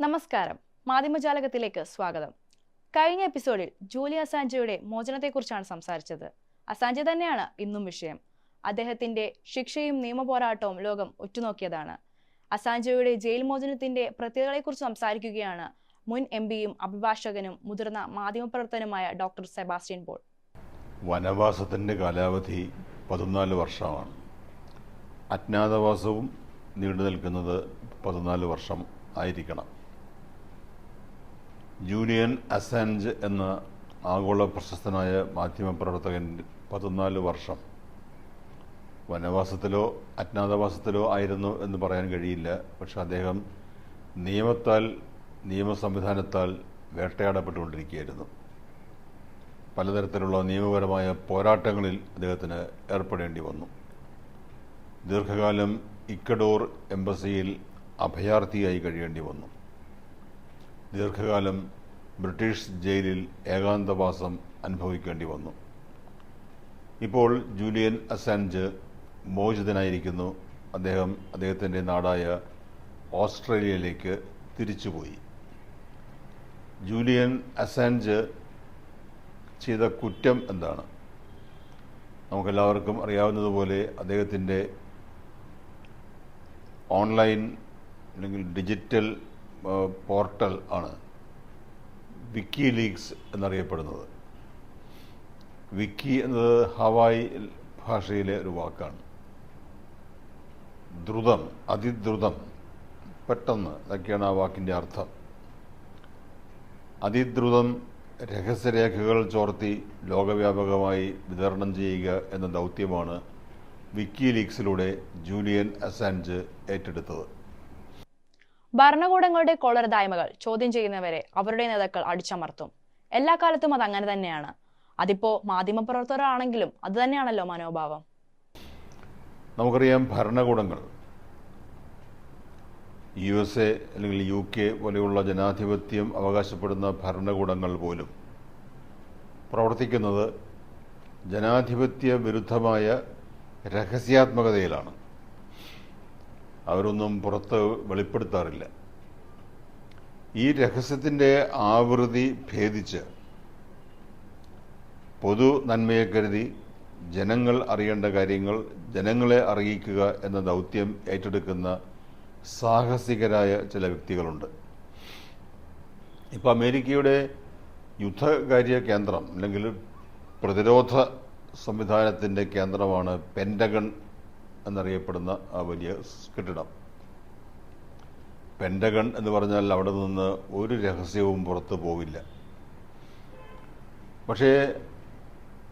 നമസ്കാരം. മാധ്യമജാലകത്തിലേക്ക് സ്വാഗതം. കഴിഞ്ഞ എപ്പിസോഡിൽ ജൂലി അസാഞ്ചയുടെ മോചനത്തെക്കുറിച്ചാണ് സംസാരിച്ചത്. അസാഞ്ച തന്നെയാണ് ഇന്നും വിഷയം. അദ്ദേഹത്തിന്റെ ശിക്ഷയും നിയമപോരാട്ടവും ലോകം ഉറ്റുനോക്കിയതാണ്. അസാഞ്ചയുടെ ജയിൽ മോചനത്തിന്റെ പ്രത്യേകതകളെക്കുറിച്ച് സംസാരിക്കുകയാണ് മുൻ എം പിയും അഭിഭാഷകനും മുതിർന്ന മാധ്യമപ്രവർത്തനുമായ ഡോക്ടർ സെബാസ്റ്റ്യൻ പോൾ. വനവാസത്തിന്റെ കാലാവധി പതിനാല് വർഷമാണ്. അജ്ഞാതവാസവും നീണ്ടു നിൽക്കുന്നത് പതിനാല് വർഷം ആയിരിക്കണം. ജൂലിയൻ അസാൻജ് എന്ന ആഗോള പ്രശസ്തനായ മാധ്യമപ്രവർത്തകൻ പതിനാല് വർഷം വനവാസത്തിലോ അജ്ഞാതവാസത്തിലോ ആയിരുന്നു എന്ന് പറയാൻ കഴിയില്ല. പക്ഷെ അദ്ദേഹം നിയമത്താൽ നിയമ സംവിധാനത്താൽ വേട്ടയാടപ്പെട്ടുകൊണ്ടിരിക്കുകയായിരുന്നു. പലതരത്തിലുള്ള നിയമപരമായ പോരാട്ടങ്ങളിൽ അദ്ദേഹത്തിന് ഏർപ്പെടേണ്ടി വന്നു. ദീർഘകാലം ഇക്കഡോർ എംബസിയിൽ അഭയാർത്ഥിയായി കഴിയേണ്ടി വന്നു. ദീർഘകാലം ബ്രിട്ടീഷ് ജയിലിൽ ഏകാന്തവാസം അനുഭവിക്കേണ്ടി വന്നു. ഇപ്പോൾ ജൂലിയൻ അസാൻജ് മോചിതനായിരിക്കുന്നു. അദ്ദേഹം അദ്ദേഹത്തിന്റെ നാടായ ഓസ്ട്രേലിയയിലേക്ക് തിരിച്ചുപോയി. ജൂലിയൻ അസാൻജ് ചെയ്ത കുറ്റം എന്താണ്? നമുക്കെല്ലാവർക്കും അറിയാവുന്നതുപോലെ അദ്ദേഹത്തിന്റെ ഓൺലൈൻ അല്ലെങ്കിൽ ഡിജിറ്റൽ പോർട്ടൽ ആണ്. വിക്കി ലീഗ്സ് എന്നറിയപ്പെടുന്നത്. വിക്കി എന്നത് ഹവായ് ഭാഷയിലെ ഒരു വാക്കാണ്. ദ്രുതം അതിദ്രുതം പെട്ടെന്ന് ഇതൊക്കെയാണ് ആ വാക്കിന്റെ അർത്ഥം. അതിദ്രുതം രഹസ്യരേഖകൾ ചോർത്തി ലോകവ്യാപകമായി വിതരണം ചെയ്യുക എന്ന ദൗത്യമാണ് വിക്കി ലീഗ്സിലൂടെ ജൂലിയൻ അസാൻജ് ഏറ്റെടുത്തത്. ഭരണകൂടങ്ങളുടെ കൊളരുതായ്മകൾ ചോദ്യം ചെയ്യുന്നവരെ അവരുടെ നേതാക്കൾ അടിച്ചമർത്തും. എല്ലാ കാലത്തും അത് അങ്ങനെ തന്നെയാണ്. അതിപ്പോ മാധ്യമപ്രവർത്തകരാണെങ്കിലും അത് തന്നെയാണല്ലോ മനോഭാവം. നമുക്കറിയാം ഭരണകൂടങ്ങൾ യു എസ് എ അല്ലെങ്കിൽ യു കെ പോലെയുള്ള ജനാധിപത്യം അവകാശപ്പെടുന്ന ഭരണകൂടങ്ങൾ പോലും പ്രവർത്തിക്കുന്നത് ജനാധിപത്യ വിരുദ്ധമായ രഹസ്യാത്മകതയിലാണ്. അവരൊന്നും പുറത്ത് വെളിപ്പെടുത്താറില്ല. ഈ രഹസ്യത്തിന്റെ ആവൃത്തി ഭേദിച്ച് പൊതു നന്മയെ കരുതി ജനങ്ങൾ അറിയേണ്ട കാര്യങ്ങൾ ജനങ്ങളെ അറിയിക്കുക എന്ന ദൗത്യം ഏറ്റെടുക്കുന്ന സാഹസികരായ ചില വ്യക്തികളുണ്ട്. ഇപ്പോൾ അമേരിക്കയുടെ യുദ്ധകാര്യ കേന്ദ്രം അല്ലെങ്കിൽ പ്രതിരോധ സംവിധാനത്തിന്റെ കേന്ദ്രമാണ് പെന്റഗൺ എന്നറിയപ്പെടുന്ന ആ വലിയ കെട്ടിടം. പെൻഡഗൺ എന്ന് പറഞ്ഞാൽ അവിടെ നിന്ന് ഒരു രഹസ്യവും പുറത്തു പോവില്ല. പക്ഷേ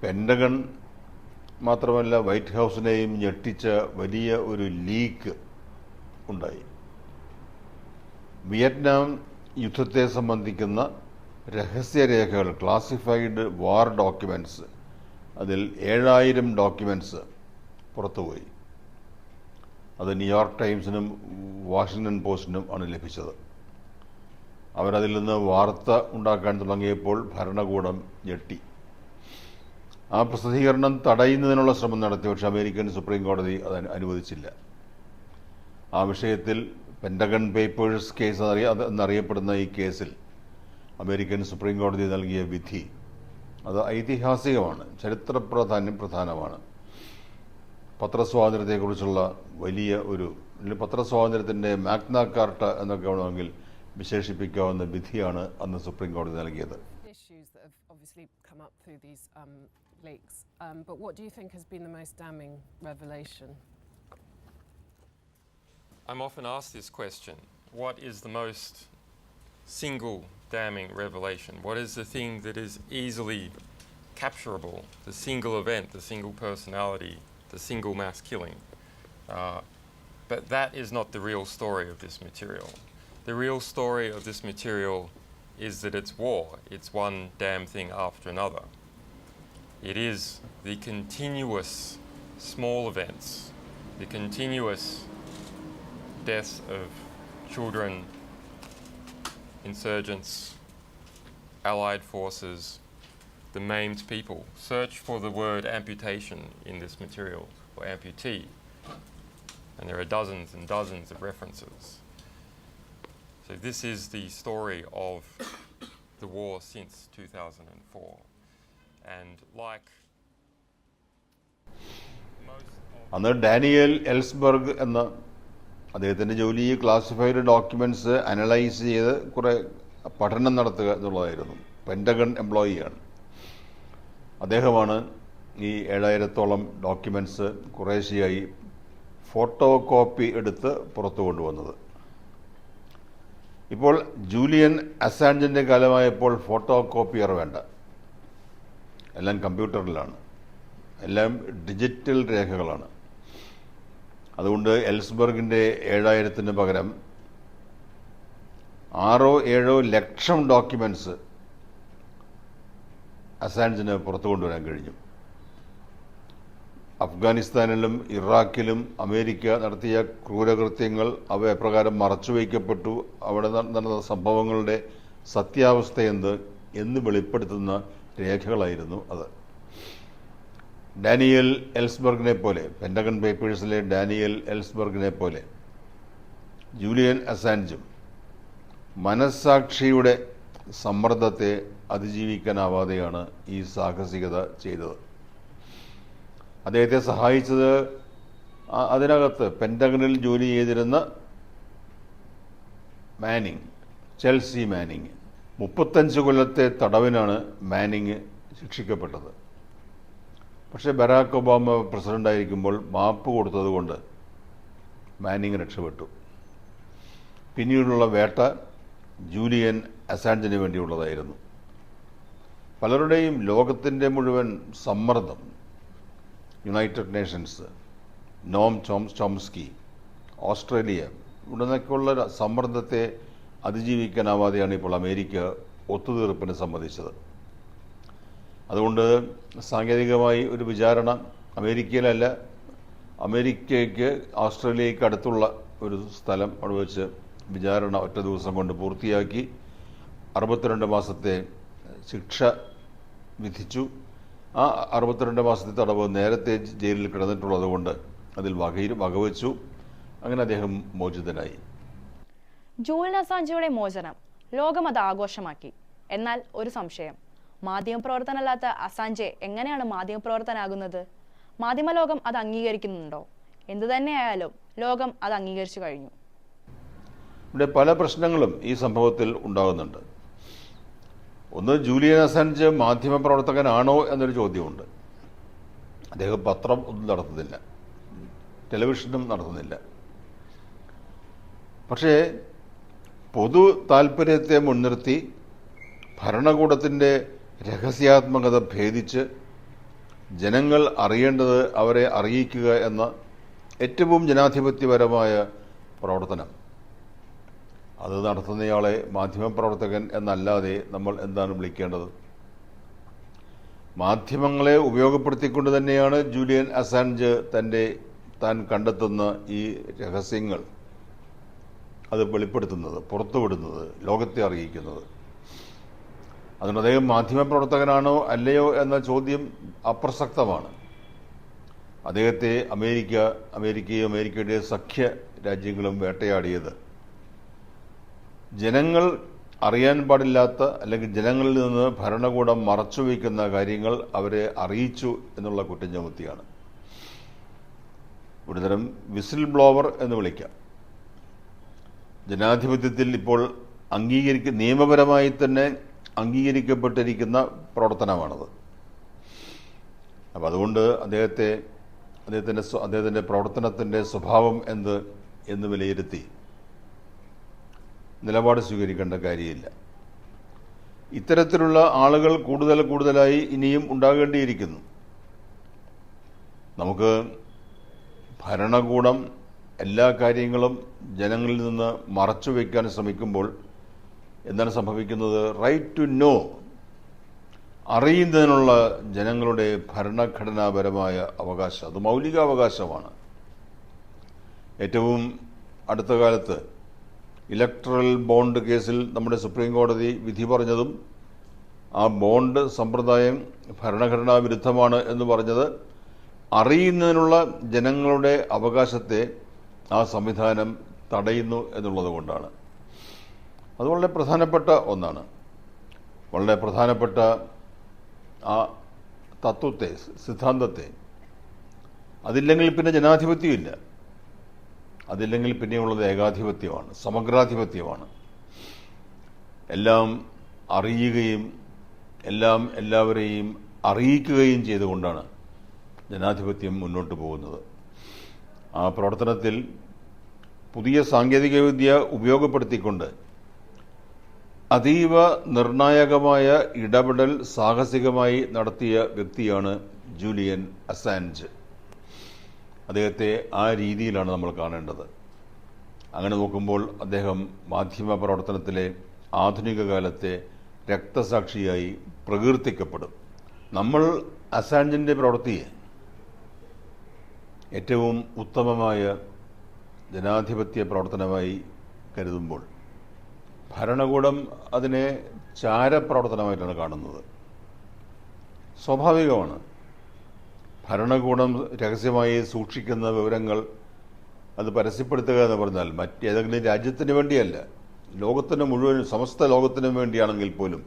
പെൻഡഗൺ മാത്രമല്ല വൈറ്റ് ഹൗസിനെയും ഞെട്ടിച്ച വലിയ ഒരു ലീക്ക് ഉണ്ടായി. വിയറ്റ്നാം യുദ്ധത്തെ സംബന്ധിക്കുന്ന രഹസ്യരേഖകൾ ക്ലാസിഫൈഡ് വാർ ഡോക്യുമെന്റ്സ് അതിൽ ഏഴായിരം ഡോക്യുമെന്റ്സ് പുറത്തുപോയി. അത് ന്യൂയോർക്ക് ടൈംസിനും വാഷിങ്ടൺ പോസ്റ്റിനും ആണ് ലഭിച്ചത്. അവരതിൽ നിന്ന് വാർത്ത ഉണ്ടാക്കാൻ തുടങ്ങിയപ്പോൾ ഭരണകൂടം ഞെട്ടി. ആ പ്രസിദ്ധീകരണം തടയുന്നതിനുള്ള ശ്രമം നടത്തി പക്ഷേ അമേരിക്കൻ സുപ്രീം കോടതി അത് അനുവദിച്ചില്ല. ആ വിഷയത്തിൽ പെൻഡഗൺ പേപ്പേഴ്സ് കേസ് എന്നറിയപ്പെടുന്ന ഈ കേസിൽ അമേരിക്കൻ സുപ്രീം കോടതി നൽകിയ വിധി അത് ഐതിഹാസികമാണ് ചരിത്ര പ്രാധാന്യം പ്രധാനമാണ്. പത്രസ്വാതന്ത്ര്യത്തെക്കുറിച്ചുള്ള വലിയ ഒരു അല്ലെങ്കിൽ പത്രസ്വാതന്ത്ര്യത്തിന്റെ മാഗ്ന കാർട്ട എന്നൊക്കെ വേണമെങ്കിൽ വിശേഷിപ്പിക്കാവുന്ന വിധിയാണ് അന്ന് സുപ്രീം കോടതി നൽകിയത് issues that have obviously come up through these um, leaks. Um, but what do you think has been the most damning revelation? I'm often asked this question What is the most single damning revelation? What is the thing that is easily capturable? The single event, the single personality, the single mass killing? Uh, but that is not the real story of this material. The real story of this material is that it's war, it's one damn thing after another. It is the continuous small events, the continuous deaths of children, insurgents, allied forces, the maimed people. Search for the word amputation in this material, or amputee, and there are dozens and dozens of references. So this is the story of the war since 2004. And like അന്ന് Daniel Ellsberg എന്ന അദ്ദേഹത്തിന്റെ ജോലി classified documents analyse ചെയ്ത് കുറേ പഠനം നടത്തുക എന്നുള്ളതായിരുന്നു pentagon എംപ്ലോയിയാണ് അദ്ദേഹമാണ് ഈ ഏഴായിരത്തോളം ഡോക്യുമെന്റ്സ് കുറേശ്ശെയായി ഫോട്ടോ കോപ്പി എടുത്ത് പുറത്തു കൊണ്ടുവന്നത്. ഇപ്പോൾ ജൂലിയൻ അസാൻജിന്റെ കാലമായപ്പോൾ ഫോട്ടോ കോപ്പിയർ വേണ്ട. എല്ലാം കമ്പ്യൂട്ടറിലാണ് എല്ലാം ഡിജിറ്റൽ രേഖകളാണ്. അതുകൊണ്ട് എൽസ്ബർഗിന്റെ ഏഴായിരത്തിന് പകരം ആറോ ഏഴോ ലക്ഷം ഡോക്യുമെന്റ്സ് അസാൻജിന് പുറത്തു കൊണ്ടുവരാൻ കഴിഞ്ഞു. അഫ്ഗാനിസ്ഥാനിലും ഇറാഖിലും അമേരിക്ക നടത്തിയ ക്രൂരകൃത്യങ്ങൾ അവ എപ്രകാരം മറച്ചുവയ്ക്കപ്പെട്ടു അവിടെ നടന്ന സംഭവങ്ങളുടെ സത്യാവസ്ഥ എന്ത് എന്ന് വെളിപ്പെടുത്തുന്ന രേഖകളായിരുന്നു അത്. ഡാനിയൽ എൽസ്ബർഗിനെ പോലെ പെൻഡഗൺ പേപ്പേഴ്സിലെ ഡാനിയൽ എൽസ്ബർഗിനെ പോലെ ജൂലിയൻ അസാൻജും മനസ്സാക്ഷിയുടെ സമ്മർദ്ദത്തെ അതിജീവിക്കാനാവാതെയാണ് ഈ സാഹസികത ചെയ്തത്. അദ്ദേഹത്തെ സഹായിച്ചത് അതിനകത്ത് പെന്റഗണിൽ ജോലി ചെയ്തിരുന്ന മാനിങ് ചെൽസി മാനിങ്. മുപ്പത്തഞ്ച് കൊല്ലത്തെ തടവിനാണ് മാനിങ് ശിക്ഷിക്കപ്പെട്ടത്. പക്ഷേ ബരാക്ക് ഒബാമ പ്രസിഡന്റായിരിക്കുമ്പോൾ മാപ്പ് കൊടുത്തതുകൊണ്ട് മാനിങ് രക്ഷപ്പെട്ടു. പിന്നീടുള്ള വേട്ട ജൂലിയൻ അസാൻജിന് വേണ്ടിയുള്ളതായിരുന്നു. പലരുടെയും ലോകത്തിന്റെ മുഴുവൻ സമ്മർദ്ദം United Nations Noam Choms Chomsky Australia ഇവിടെ സമ്മർദ്ദത്തെ അതിജീവിക്കാനാവാതെയാണ് ഇപ്പോൾ അമേരിക്ക ഒത്തുതീർപ്പിന് സമ്മതിച്ചത് അതുകൊണ്ട് സാങ്കേതികമായി ഒരു വിചാരണ അമേരിക്കയിലല്ല അമേരിക്കയ്ക്ക് ഓസ്ട്രേലിയയ്ക്ക് അടുത്തുള്ള ഒരു സ്ഥലം അവിടെ വെച്ച് വിചാരണ ഒറ്റ ദിവസം കൊണ്ട് പൂർത്തിയാക്കി അറുപത്തിരണ്ട് മാസത്തെ ശിക്ഷ വിധിച്ചു. ആ അറുപത്തിരണ്ട് മാസത്തെ തടവ് നേരത്തെ ജയിലിൽ കിടന്നിട്ടുള്ളതുകൊണ്ട് അതിൽ വകയിൽ വകവെച്ചു. അങ്ങനെ അദ്ദേഹം മോചിതനായി. ജൂലിൻ അസാഞ്ചിയുടെ മോചനം ലോകം അത് ആഘോഷമാക്കി. എന്നാൽ ഒരു സംശയം. മാധ്യമ മാധ്യമപ്രവർത്തനമല്ലാത്ത അസാഞ്ചെ എങ്ങനെയാണ് മാധ്യമ പ്രവർത്തനാകുന്നത് മാധ്യമ ലോകം അത് അംഗീകരിക്കുന്നുണ്ടോ? എന്തു തന്നെയായാലും ലോകം അത് അംഗീകരിച്ചു കഴിഞ്ഞു. ഇവിടെ പല പ്രശ്നങ്ങളും ഈ സംഭവത്തിൽ ഉണ്ടാകുന്നുണ്ട്. ഒന്ന് ജൂലിയൻ അസൻജ് മാധ്യമപ്രവർത്തകനാണോ എന്നൊരു ചോദ്യമുണ്ട്. അദ്ദേഹം പത്രം ഒന്നും നടത്തുന്നില്ല. ടെലിവിഷനും നടത്തുന്നില്ല. പക്ഷേ പൊതു താല്പര്യത്തെ മുൻനിർത്തി ഭരണകൂടത്തിന്റെ രഹസ്യാത്മകത ഭേദിച്ച് ജനങ്ങൾ അറിയേണ്ടത് അവരെ അറിയിക്കുക എന്ന ഏറ്റവും ജനാധിപത്യപരമായ പ്രവർത്തനം. അത് നടത്തുന്നയാളെ മാധ്യമപ്രവർത്തകൻ എന്നല്ലാതെ നമ്മൾ എന്താണ് വിളിക്കേണ്ടത്? മാധ്യമങ്ങളെ ഉപയോഗപ്പെടുത്തിക്കൊണ്ട് തന്നെയാണ് ജൂലിയൻ അസാൻജ് തന്റെ താൻ കണ്ടെത്തുന്ന ഈ രഹസ്യങ്ങൾ അത് വെളിപ്പെടുത്തുന്നത് പുറത്തുവിടുന്നത് ലോകത്തെ അറിയിക്കുന്നത്. അതുകൊണ്ട് അദ്ദേഹം മാധ്യമപ്രവർത്തകനാണോ അല്ലയോ എന്ന ചോദ്യം അപ്രസക്തമാണ്. അദ്ദേഹത്തെ അമേരിക്ക അമേരിക്കയും അമേരിക്കയുടെ സഖ്യ രാജ്യങ്ങളും വേട്ടയാടിയത് ജനങ്ങൾ അറിയാൻ പാടില്ലാത്ത അല്ലെങ്കിൽ ജനങ്ങളിൽ നിന്ന് ഭരണകൂടം മറച്ചുവെക്കുന്ന കാര്യങ്ങൾ അവരെ അറിയിച്ചു എന്നുള്ള കുറ്റം ചുമത്തിയാണ്. ഒരുതരം വിസിൽ ബ്ലോവർ എന്ന് വിളിക്കാം. ജനാധിപത്യത്തിൽ ഇപ്പോൾ അംഗീകരിക്ക നിയമപരമായി തന്നെ അംഗീകരിക്കപ്പെട്ടിരിക്കുന്ന പ്രവർത്തനമാണത്. അപ്പം അതുകൊണ്ട് അദ്ദേഹത്തെ അദ്ദേഹത്തിന്റെ അദ്ദേഹത്തിന്റെ പ്രവർത്തനത്തിന്റെ സ്വഭാവം എന്ത് എന്ന് വിലയിരുത്തി നിലപാട് സ്വീകരിക്കേണ്ട കാര്യമില്ല. ഇത്തരത്തിലുള്ള ആളുകൾ കൂടുതൽ കൂടുതലായി ഇനിയും ഉണ്ടാകേണ്ടിയിരിക്കുന്നു. നമുക്ക് ഭരണകൂടം എല്ലാ കാര്യങ്ങളും ജനങ്ങളിൽ നിന്ന് മറച്ചു വയ്ക്കാൻ ശ്രമിക്കുമ്പോൾ എന്താണ് സംഭവിക്കുന്നത്? റൈറ്റ് ടു നോ അറിയുന്നതിനുള്ള ജനങ്ങളുടെ ഭരണഘടനാപരമായ അവകാശം. അത് മൗലികാവകാശമാണ്. ഏറ്റവും അടുത്ത കാലത്ത് ഇലക്ട്രൽ ബോണ്ട് കേസിൽ നമ്മുടെ സുപ്രീം കോടതി വിധി പറഞ്ഞതും ആ ബോണ്ട് സമ്പ്രദായം ഭരണഘടനാ വിരുദ്ധമാണ് എന്ന് പറഞ്ഞത് അറിയുന്നതിനുള്ള ജനങ്ങളുടെ അവകാശത്തെ ആ സംവിധാനം തടയുന്നു എന്നുള്ളത് കൊണ്ടാണ്. അത് വളരെ പ്രധാനപ്പെട്ട ഒന്നാണ്. വളരെ പ്രധാനപ്പെട്ട ആ തത്വത്തെ സിദ്ധാന്തത്തെ. അതില്ലെങ്കിൽ പിന്നെ ജനാധിപത്യമില്ല. അതില്ലെങ്കിൽ പിന്നെയുള്ളത് ഏകാധിപത്യമാണ് സമഗ്രാധിപത്യമാണ്. എല്ലാം അറിയുകയും എല്ലാം എല്ലാവരെയും അറിയിക്കുകയും ചെയ്തുകൊണ്ടാണ് ജനാധിപത്യം മുന്നോട്ട് പോകുന്നത്. ആ പ്രവർത്തനത്തിൽ പുതിയ സാങ്കേതികവിദ്യ ഉപയോഗപ്പെടുത്തിക്കൊണ്ട് അതീവ നിർണായകമായ ഇടപെടൽ സാഹസികമായി നടത്തിയ വ്യക്തിയാണ് ജൂലിയൻ അസാൻജ് അദ്ദേഹത്തെ ആ രീതിയിലാണ് നമ്മൾ കാണേണ്ടത്. അങ്ങനെ നോക്കുമ്പോൾ അദ്ദേഹം മാധ്യമ പ്രവർത്തനത്തിലെ ആധുനിക കാലത്തെ രക്തസാക്ഷിയായി പ്രകീർത്തിക്കപ്പെടും. നമ്മൾ അസാൻജിന്റെ പ്രവൃത്തിയെ ഏറ്റവും ഉത്തമമായ ജനാധിപത്യ പ്രവർത്തനമായി കരുതുമ്പോൾ ഭരണകൂടം അതിനെ ചാരപ്രവർത്തനമായിട്ടാണ് കാണുന്നത്. സ്വാഭാവികമാണ്. ഭരണകൂടം രഹസ്യമായി സൂക്ഷിക്കുന്ന വിവരങ്ങൾ അത് പരസ്യപ്പെടുത്തുക എന്ന് പറഞ്ഞാൽ മറ്റേതെങ്കിലും രാജ്യത്തിന് വേണ്ടിയല്ല. ലോകത്തിന് മുഴുവൻ സമസ്ത ലോകത്തിനും വേണ്ടിയാണെങ്കിൽ പോലും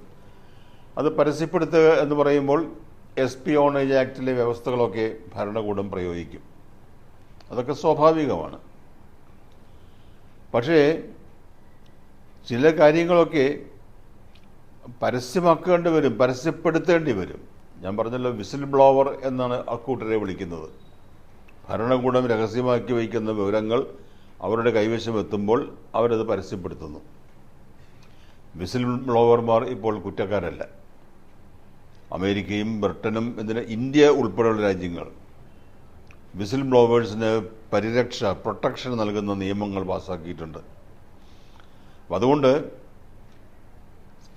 അത് പരസ്യപ്പെടുത്തുക എന്ന് പറയുമ്പോൾ എസ് പി ഓണേജ് ആക്ടിലെ വ്യവസ്ഥകളൊക്കെ ഭരണകൂടം പ്രയോഗിക്കും. അതൊക്കെ സ്വാഭാവികമാണ്. പക്ഷേ ചില കാര്യങ്ങളൊക്കെ പരസ്യമാക്കേണ്ടി വരും പരസ്യപ്പെടുത്തേണ്ടി വരും. ഞാൻ പറഞ്ഞല്ലോ വിസിൽ ബ്ലോവർ എന്നാണ് അക്കൂട്ടരെ വിളിക്കുന്നത്. ഭരണകൂടം രഹസ്യമാക്കി വയ്ക്കുന്ന വിവരങ്ങൾ അവരുടെ കൈവശം എത്തുമ്പോൾ അവരത് പരസ്യപ്പെടുത്തുന്നു. വിസിൽ ബ്ലോവർമാർ ഇപ്പോൾ കുറ്റക്കാരല്ല. അമേരിക്കയും ബ്രിട്ടനും എന്തിന് ഇന്ത്യ ഉൾപ്പെടെയുള്ള രാജ്യങ്ങൾ. വിസിൽ ബ്ലോവേഴ്സിന് പരിരക്ഷ പ്രൊട്ടക്ഷൻ നൽകുന്ന നിയമങ്ങൾ പാസ്സാക്കിയിട്ടുണ്ട് അതുകൊണ്ട്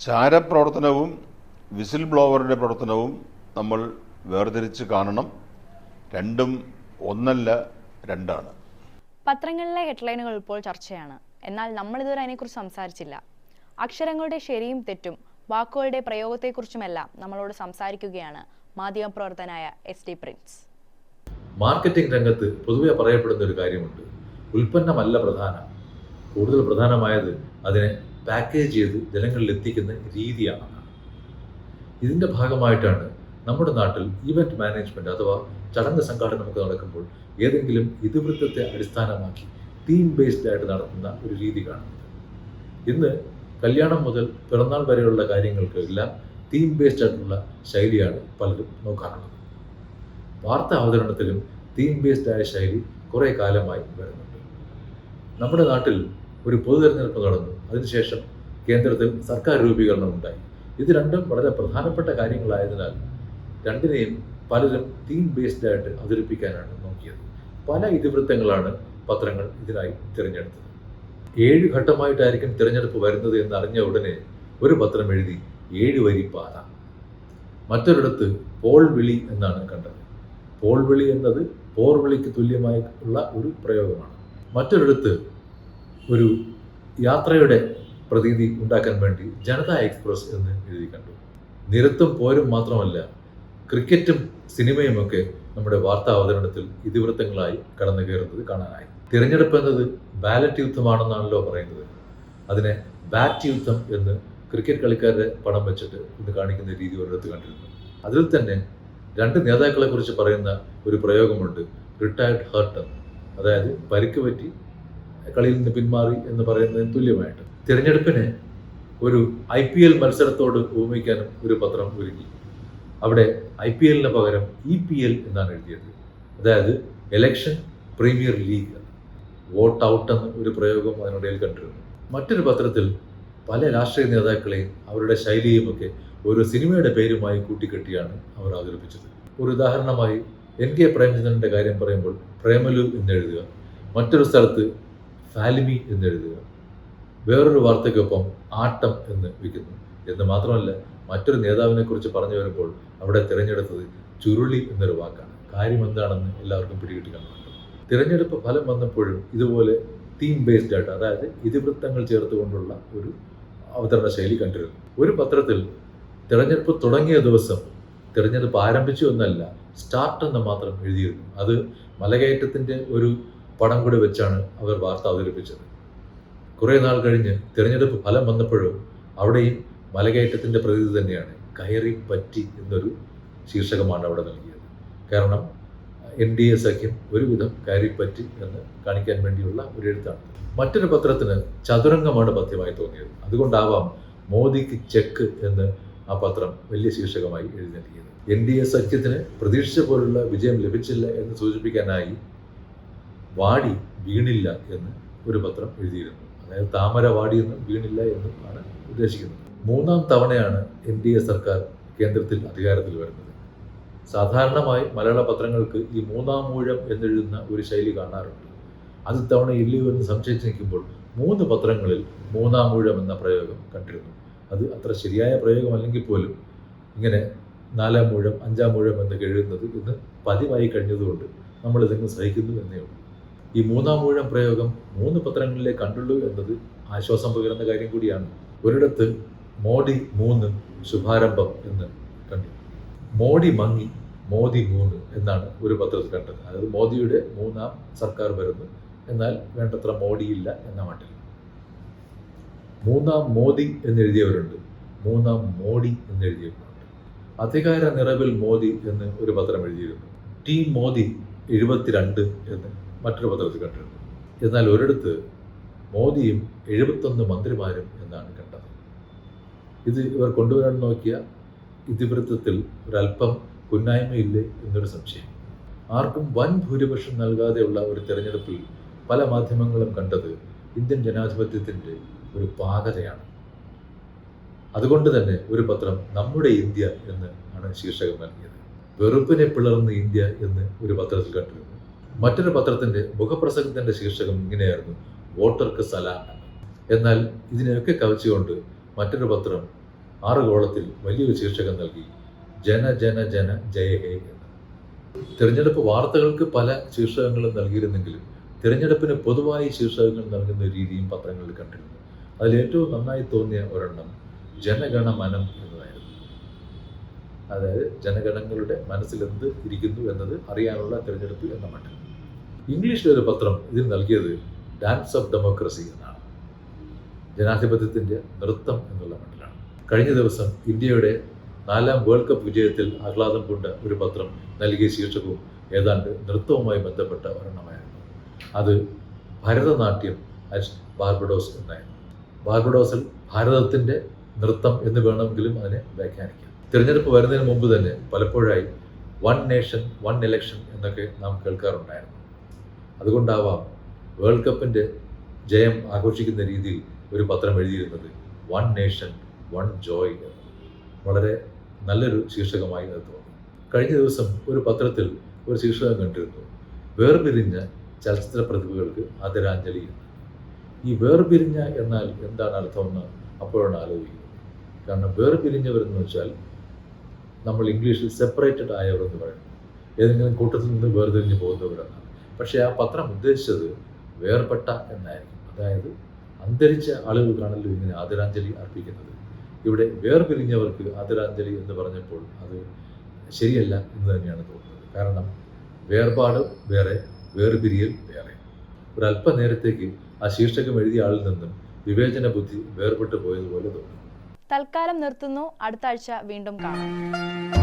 ചാരപ്രവർത്തനവും വിസിൽ ബ്ലോവറുടെ പ്രവർത്തനവും നമ്മൾ വേർതിരിച്ച് കാണണം. രണ്ടും ഒന്നല്ല രണ്ടാണ്. പത്രങ്ങളിലെ ഹെഡ്ലൈനുകൾ ഇപ്പോൾ ചർച്ചയാണ്. എന്നാൽ നമ്മൾ ഇതുവരെ അതിനെക്കുറിച്ച് സംസാരിച്ചില്ല. അക്ഷരങ്ങളുടെ ശരിയും തെറ്റും വാക്കുകളുടെ പ്രയോഗത്തെക്കുറിച്ചുമെല്ലാം നമ്മളോട് സംസാരിക്കുകയാണ് മാധ്യമപ്രവർത്തനായ എസ് ടി പ്രിൻസ്. മാർക്കറ്റിംഗ് രംഗത്ത് പൊതുവെ പറയപ്പെടുന്ന ഒരു കാര്യമുണ്ട്. ഉൽപ്പന്നമല്ല പ്രധാനം. കൂടുതൽ പ്രധാനമായത് അതിനെ പാക്കേജ് ചെയ്ത് ജനങ്ങളിൽ എത്തിക്കുന്ന രീതിയാണ് ഇതിന്റെ ഭാഗമായിട്ടാണ് നമ്മുടെ നാട്ടിൽ ഇവന്റ് മാനേജ്മെന്റ് അഥവാ ചടങ്ങ് സംഘാടനമൊക്കെ നടക്കുമ്പോൾ ഏതെങ്കിലും ഇതിവൃത്തത്തെ അടിസ്ഥാനമാക്കി തീം ബേസ്ഡ് ആയിട്ട് നടത്തുന്ന ഒരു രീതി കാണുന്നത്. ഇന്ന് കല്യാണം മുതൽ പിറന്നാൾ വരെയുള്ള കാര്യങ്ങൾക്ക് എല്ലാം തീം ബേസ്ഡ് ആയിട്ടുള്ള ശൈലിയാണ് പലരും നോക്കാറുള്ളത്. വാർത്താ അവതരണത്തിലും തീം ബേസ്ഡ് ആയ ശൈലി കുറേ കാലമായി വരുന്നുണ്ട്. നമ്മുടെ നാട്ടിൽ ഒരു പൊതു തെരഞ്ഞെടുപ്പ് നടന്നു. അതിനുശേഷം കേന്ദ്രത്തിൽ സർക്കാർ രൂപീകരണം ഉണ്ടായി. ഇത് രണ്ടും വളരെ പ്രധാനപ്പെട്ട കാര്യങ്ങളായതിനാൽ രണ്ടിനെയും പലരും തീം ബേസ്ഡ് ആയിട്ട് അവതരിപ്പിക്കാനാണ് നോക്കിയത്. പല ഇതിവൃത്തങ്ങളാണ് പത്രങ്ങൾ ഇതിനായി തിരഞ്ഞെടുത്തത്. ഏഴ് ഘട്ടമായിട്ടായിരിക്കും തിരഞ്ഞെടുപ്പ് വരുന്നത് എന്ന് അറിഞ്ഞ ഉടനെ ഒരു പത്രം എഴുതി ഏഴ് വരി പാത. മറ്റൊരിടത്ത് പോൾ വിളി എന്നാണ് കണ്ടത്. പോൾ വിളി എന്നത് പോർവിളിക്ക് തുല്യമായി ഉള്ള ഒരു പ്രയോഗമാണ്. മറ്റൊരിടത്ത് ഒരു യാത്രയുടെ പ്രതീതി ഉണ്ടാക്കാൻ വേണ്ടി ജനതാ എക്സ്പ്രസ് എന്ന് എഴുതി കണ്ടു. നിരത്തും പോരും മാത്രമല്ല ക്രിക്കറ്റും സിനിമയും ഒക്കെ നമ്മുടെ വാർത്താ അവതരണത്തിൽ ഇതിവൃത്തങ്ങളായി കടന്നു കയറുന്നത് കാണാനായി. തിരഞ്ഞെടുപ്പ് എന്നത് ബാലറ്റ് യുദ്ധമാണെന്നാണല്ലോ പറയുന്നത്. അതിനെ ബാറ്റ് യുദ്ധം എന്ന് ക്രിക്കറ്റ് കളിക്കാരുടെ പണം വെച്ചിട്ട് ഇന്ന് കാണിക്കുന്ന രീതി ഒരിടത്ത് കണ്ടിരുന്നു. അതിൽ തന്നെ രണ്ട് നേതാക്കളെ കുറിച്ച് പറയുന്ന ഒരു പ്രയോഗമുണ്ട് റിട്ടയർഡ് ഹേർട്ട് എന്ന്. അതായത് പരിക്ക് പറ്റി കളിയിൽ നിന്ന് പിന്മാറി എന്ന് പറയുന്നതിന് തുല്യമായിട്ട്. തിരഞ്ഞെടുപ്പിനെ ഒരു ഐ പി എൽ മത്സരത്തോട് ഉപമിക്കാനും ഒരു പത്രം ഒരുങ്ങി. അവിടെ ഐ പി എല്ലിന് പകരം ഇ പി എൽ എന്നാണ് എഴുതിയത്. അതായത് election premier league vote out എന്ന ഒരു പ്രയോഗം അതിനിടയിൽ കണ്ടിരുന്നു. മറ്റൊരു പത്രത്തിൽ പല രാഷ്ട്രീയ നേതാക്കളെയും അവരുടെ ശൈലിയുമൊക്കെ ഒരു സിനിമയുടെ പേരുമായി കൂട്ടിക്കെട്ടിയാണ് അവർ അവതരിപ്പിച്ചത്. ഒരു ഉദാഹരണമായി എൻ കെ പ്രേമചന്ദ്രന്റെ കാര്യം പറയുമ്പോൾ പ്രേമലു എന്നെഴുതുക മറ്റൊരു സ്ഥലത്ത് ഫാലിമി എന്നെഴുതുക വേറൊരു വാർത്തയ്ക്കൊപ്പം ആട്ടം എന്ന് വയ്ക്കുന്നു. എന്ന് മാത്രമല്ല മറ്റൊരു നേതാവിനെ കുറിച്ച് പറഞ്ഞു വരുമ്പോൾ അവിടെ തിരഞ്ഞെടുത്തത് ചുരുളി എന്നൊരു വാക്കാണ്. കാര്യം എന്താണെന്ന് എല്ലാവർക്കും പിടികിട്ടി കാണുന്നുണ്ട് തിരഞ്ഞെടുപ്പ് ഫലം വന്നപ്പോഴും ഇതുപോലെ തീം ബേസ്ഡ് ആയിട്ട് അതായത് ഇതിവൃത്തങ്ങൾ ചേർത്തുകൊണ്ടുള്ള ഒരു അവതരണ ശൈലി കണ്ടിരുന്നു. ഒരു പത്രത്തിൽ തിരഞ്ഞെടുപ്പ് തുടങ്ങിയ ദിവസം തിരഞ്ഞെടുപ്പ് ആരംഭിച്ചു എന്നല്ല സ്റ്റാർട്ട് എന്ന് മാത്രം എഴുതിയിരുന്നു. അത് മലകയറ്റത്തിന്റെ ഒരു പടം കൂടി വെച്ചാണ് അവർ വാർത്ത അവതരിപ്പിച്ചത്. കുറേ നാൾ കഴിഞ്ഞ് തിരഞ്ഞെടുപ്പ് ഫലം വന്നപ്പോഴും അവിടെയും മലകയറ്റത്തിന്റെ പ്രതീതി തന്നെയാണ്. കയറി പറ്റി എന്നൊരു ശീർഷകമാണ് അവിടെ നൽകിയത്. കാരണം എൻ ഡി എ സഖ്യം ഒരുവിധം കയറിപ്പറ്റി എന്ന് കാണിക്കാൻ വേണ്ടിയുള്ള ഒരു എഴുത്താണ്. മറ്റൊരു പത്രത്തിന് ചതുരംഗമാണ് പഥ്യമായി തോന്നിയത്. അതുകൊണ്ടാവാം മോദിക്ക് ചെക്ക് എന്ന് ആ പത്രം വലിയ ശീർഷകമായി എഴുതി നൽകിയത്. എൻ ഡി എ സഖ്യത്തിന് പ്രതീക്ഷിച്ച പോലുള്ള വിജയം ലഭിച്ചില്ല എന്ന് സൂചിപ്പിക്കാനായി വാടി വീണില്ല എന്ന് ഒരു പത്രം എഴുതിയിരുന്നു. അതായത് താമര വാടിയെന്നും വീണില്ല എന്നും ആണ് ഉദ്ദേശിക്കുന്നത്. മൂന്നാം തവണയാണ് എൻ ഡി എ സർക്കാർ കേന്ദ്രത്തിൽ അധികാരത്തിൽ വരുന്നത്. സാധാരണമായി മലയാള പത്രങ്ങൾക്ക് ഈ മൂന്നാം മൂഴം എന്നെഴുതുന്ന ഒരു ശൈലി കാണാറുണ്ട്. അത് തവണ ഇല്ലയോ എന്ന് സംശയിച്ച് നിൽക്കുമ്പോൾ മൂന്ന് പത്രങ്ങളിൽ മൂന്നാം മൂഴം എന്ന പ്രയോഗം കണ്ടിരുന്നു. അത് അത്ര ശരിയായ പ്രയോഗമല്ലെങ്കിൽ പോലും ഇങ്ങനെ നാലാം മൂഴം അഞ്ചാം മൂഴം എന്നൊക്കെ എഴുതുന്നത് ഇന്ന് പതിവായി കഴിഞ്ഞതുകൊണ്ട് നമ്മൾ ഇതെങ്കിലും സഹിക്കുന്നു എന്നേ ഉള്ളൂ. ഈ മൂന്നാം മൂഴം പ്രയോഗം മൂന്ന് പത്രങ്ങളിലേ കണ്ടുള്ളൂ എന്നത് ആശ്വാസം പകരുന്ന കാര്യം കൂടിയാണ്. ഒരിടത്ത് മോഡി മൂന്ന് ശുഭാരംഭം എന്ന് കണ്ടു. മോഡി മങ്ങി മോദി മൂന്ന് എന്നാണ് ഒരു പത്രത്തിൽ കണ്ടത്. അതായത് മോദിയുടെ മൂന്നാം സർക്കാർ വരുന്നു. എന്നാൽ വേണ്ടത്ര മോഡിയില്ല എന്ന മട്ടിൽ. മൂന്നാം മോദി എന്നെഴുതിയവരുണ്ട്. മൂന്നാം മോഡി എന്നെഴുതിയവരുണ്ട്. അധികാര നിറവിൽ മോദി എന്ന് ഒരു പത്രം എഴുതിയിരുന്നു. ടീം മോദി എഴുപത്തിരണ്ട് എന്ന് മറ്റൊരു പത്രത്തിൽ കണ്ടിരുന്നു എന്നാൽ ഒരിടത്ത് മോദിയും എഴുപത്തൊന്ന് മന്ത്രിമാരും എന്നാണ് കണ്ടത്. ഇത് ഇവർ കൊണ്ടുവരാൻ നോക്കിയ ഇതിവൃത്തത്തിൽ ഒരല്പം കുന്നായ്മയില്ലേ എന്നൊരു സംശയം. ആർക്കും വൻ ഭൂരിപക്ഷം നൽകാതെയുള്ള ഒരു തെരഞ്ഞെടുപ്പിൽ പല മാധ്യമങ്ങളും കണ്ടത് ഇന്ത്യൻ ജനാധിപത്യത്തിന്റെ ഒരു പാകതയാണ്. അതുകൊണ്ട് തന്നെ ഒരു പത്രം നമ്മുടെ ഇന്ത്യ എന്ന് ആണ് ശീർഷകം നൽകിയത്. വെറുപ്പിനെ പിളർന്ന് ഇന്ത്യ എന്ന് ഒരു പത്രത്തിൽ കണ്ടിരുന്നു. മറ്റൊരു പത്രത്തിന്റെ മുഖപ്രസംഗത്തിന്റെ ശീർഷകം ഇങ്ങനെയായിരുന്നു വോട്ടർക്ക് സലാം എന്നാൽ ഇതിനെയൊക്കെ കവച്ചുകൊണ്ട് മറ്റൊരു പത്രം ആറ് ഗോളത്തിൽ വലിയൊരു ശീർഷകം നൽകി ജന ജന ജന ജയ ഹേ എന്ന്. തിരഞ്ഞെടുപ്പ് വാർത്തകൾക്ക് പല ശീർഷകങ്ങളും നൽകിയിരുന്നെങ്കിലും തിരഞ്ഞെടുപ്പിന് പൊതുവായി ശീർഷകങ്ങൾ നൽകുന്ന രീതിയും പത്രങ്ങളിൽ കണ്ടിരുന്നു. അതിൽ ഏറ്റവും നന്നായി തോന്നിയ ഒരെണ്ണം ജനഗണമനം എന്നതായിരുന്നു. അതായത് ജനഗണങ്ങളുടെ മനസ്സിലെന്ത് ഇരിക്കുന്നു എന്നത് അറിയാനുള്ള തിരഞ്ഞെടുപ്പ് എന്ന മട്ടിൽ. ഇംഗ്ലീഷിലെ ഒരു പത്രം ഇതിൽ നൽകിയത് ഡാൻസ് ഓഫ് ഡെമോക്രസി എന്നാണ്. ജനാധിപത്യത്തിന്റെ നൃത്തം എന്നുള്ള മട്ടിലാണ് കഴിഞ്ഞ ദിവസം ഇന്ത്യയുടെ നാലാം വേൾഡ് കപ്പ് വിജയത്തിൽ ആഹ്ലാദം കൊണ്ട് ഒരു പത്രം നൽകിയ ശീർഷകവും ഏതാണ്ട് നൃത്തവുമായി ബന്ധപ്പെട്ട ഒരെണ്ണമായിരുന്നു. അത് ഭരതനാട്യം അറ്റ് ബാർബഡോസ് എന്നായിരുന്നു. ബാർബഡോസിൽ ഭാരതത്തിന്റെ നൃത്തം എന്ന് വേണമെങ്കിലും അതിനെ വ്യാഖ്യാനിക്കാം. തിരഞ്ഞെടുപ്പ് വരുന്നതിന് മുമ്പ് തന്നെ പലപ്പോഴായി വൺ നേഷൻ വൺ ഇലക്ഷൻ എന്നൊക്കെ നാം കേൾക്കാറുണ്ടായിരുന്നു. അതുകൊണ്ടാവാം വേൾഡ് കപ്പിന്റെ ജയം ആഘോഷിക്കുന്ന രീതിയിൽ ഒരു പത്രം എഴുതിയിരുന്നത് വൺ നേഷൻ വൺ ജോയ് വളരെ നല്ലൊരു ശീർഷകമായി അത് തോന്നി. കഴിഞ്ഞ ദിവസം ഒരു പത്രത്തിൽ ഒരു ശീർഷകം കണ്ടിരുന്നു. വേർപിരിഞ്ഞ ചലച്ചിത്ര പ്രതിഭകൾക്ക് ആദരാഞ്ജലി ഈ വേർപിരിഞ്ഞ എന്നാൽ എന്താണ് അർത്ഥമെന്ന് അപ്പോഴാണ് ആലോചിക്കുന്നത്. കാരണം വേർപിരിഞ്ഞവരെന്ന് വെച്ചാൽ നമ്മൾ ഇംഗ്ലീഷിൽ സെപ്പറേറ്റഡ് ആയവർ എന്ന് പറയുന്നു. ഏതെങ്കിലും കൂട്ടത്തിൽ നിന്ന് വേർതിരിഞ്ഞ് പോകുന്നവരെന്നാണ് പക്ഷേ ആ പത്രം ഉദ്ദേശിച്ചത് വേർപെട്ട എന്നായിരിക്കും. അതായത് അന്തരിച്ച ആളുകൾക്കാണല്ലോ ഇങ്ങനെ ആദരാഞ്ജലി അർപ്പിക്കുന്നത്. ഇവിടെ വേർപിരിഞ്ഞവർക്ക് ആദരാഞ്ജലി എന്ന് പറഞ്ഞപ്പോൾ അത് ശരിയല്ല എന്ന് തന്നെയാണ് തോന്നുന്നത്. കാരണം വേർപാട് വേറെ വേർപിരിയൽ വേറെ. ഒരല്പനേരത്തേക്ക് ആ ശീർഷകം എഴുതിയ ആളിൽ നിന്നും വിവേചന ബുദ്ധി വേർപെട്ടു പോയതുപോലെ തോന്നി. തൽക്കാലം നിർത്തുന്നു. അടുത്ത ആഴ്ച വീണ്ടും കാണാം.